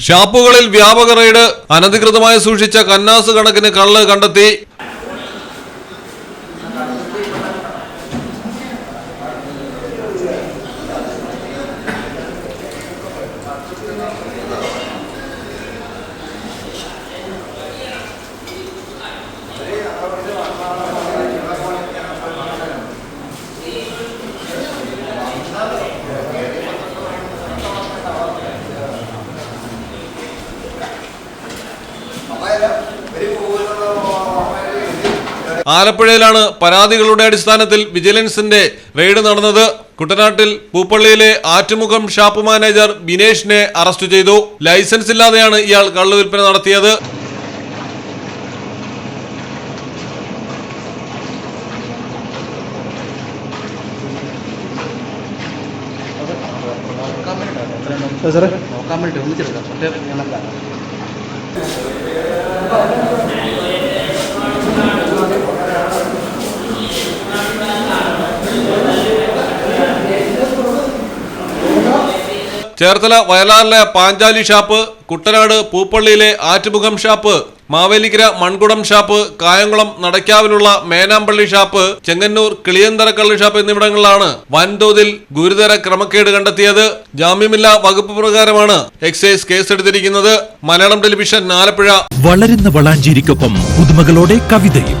ഷാപ്പുകളിൽ വ്യാപക റെയ്ഡ് അനധികൃതമായി സൂക്ഷിച്ച കന്നാസ് കണക്കിന് കള്ള് കണ്ടെത്തി Thank you. ആലപ്പുഴയിലാണ് പരാതികളുടെ അടിസ്ഥാനത്തിൽ വിജിലൻസിന്റെ റെയ്ഡ് നടന്നത്. കുട്ടനാട്ടിൽ പൂപ്പള്ളിയിലെ ആറ്റുമുഖം ഷാപ്പ് മാനേജർ ബിനേഷിനെ അറസ്റ്റ് ചെയ്തു. ലൈസൻസ് ഇല്ലാതെയാണ് ഇയാൾ കള്ളു വിൽപ്പന നടത്തിയത്. സാറേ നോക്കാൻ വേണ്ടി ഒന്നിച്ചെടുക്കാം. ചേർത്തല വയലാറിലെ പാഞ്ചാലി ഷാപ്പ് കുട്ടനാട് പൂപ്പള്ളിയിലെ ആറ്റുമുഖം ഷാപ്പ് മാവേലിക്കര മൺകുടം ഷാപ്പ് കായംകുളം നടക്കാവിലുള്ള മേനാമ്പള്ളി ഷാപ്പ് ചെങ്ങന്നൂർ കിളിയന്തര കള്ളി ഷാപ്പ് എന്നിവിടങ്ങളിലാണ് വൻതോതിൽ ഗുരുതര ക്രമക്കേട് കണ്ടെത്തിയത്. ജാമ്യമില്ലാ വകുപ്പ് പ്രകാരമാണ് എക്സൈസ് കേസെടുത്തിരിക്കുന്നത്. മലയാളം ടെലിവിഷൻ ആലപ്പുഴ വളരുന്ന വളാഞ്ചേരിക്കൊപ്പം പുതുമകളോടെ കവിതയും.